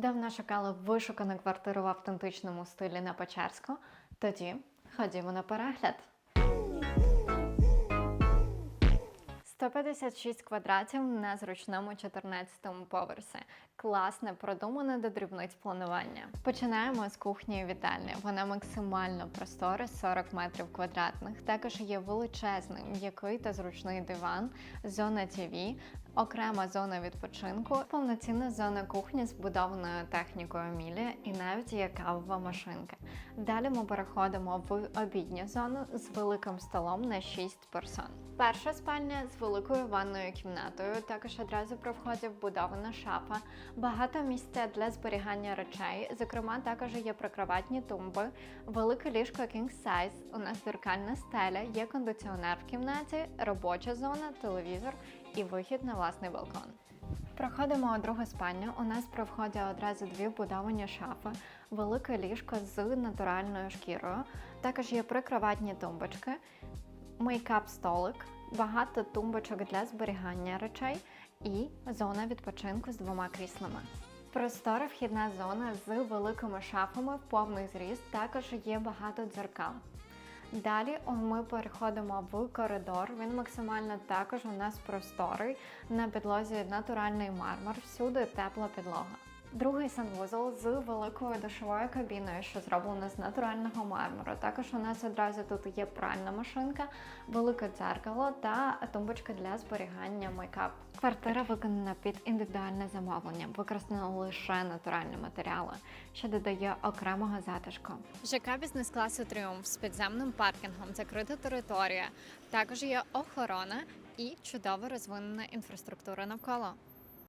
Давно шукали вишукану квартиру в автентичному стилі на Печерську? Тоді ходімо на перегляд. 156 квадратів на зручному 14-му поверсі. Класне, продумане до дрібниць планування. Починаємо з кухні і вітальні. Вона максимально простора, 40 метрів квадратних. Також є величезний м'який та зручний диван, зона ТВ, окрема зона відпочинку, повноцінна зона кухні з вбудованою технікою Мілі і навіть є кавова машинка. Далі ми переходимо в обідню зону з великим столом на 6 персон. Перша спальня з великою ванною кімнатою. Також одразу при вході вбудована шафа, багато місця для зберігання речей. Зокрема, також є прикроватні тумби, велике ліжко king size, у нас дзеркальна стеля, є кондиціонер в кімнаті, робоча зона, телевізор і вихід на власний балкон. Проходимо у другу спальню. У нас при вході одразу дві вбудовані шафи, велике ліжко з натуральною шкірою. Також є прикроватні тумбочки, мейкап-столик, багато тумбочок для зберігання речей і зона відпочинку з двома кріслами. Простора вхідна зона з великими шафами в повний зріст, також є багато дзеркал. Далі ми переходимо в коридор. Він максимально також у нас просторий. На підлозі натуральний мармур, всюди тепла підлога. Другий санвузол з великою душовою кабіною, що зроблено з натурального мармуру. Також у нас одразу тут є пральна машинка, велике дзеркало та тумбочка для зберігання мейкап. Квартира виконана під індивідуальне замовлення, використано лише натуральні матеріали, що додає окремого затишку. ЖК бізнес-класу Тріумф з підземним паркінгом, закрита територія. Також є охорона і чудово розвинена інфраструктура навколо.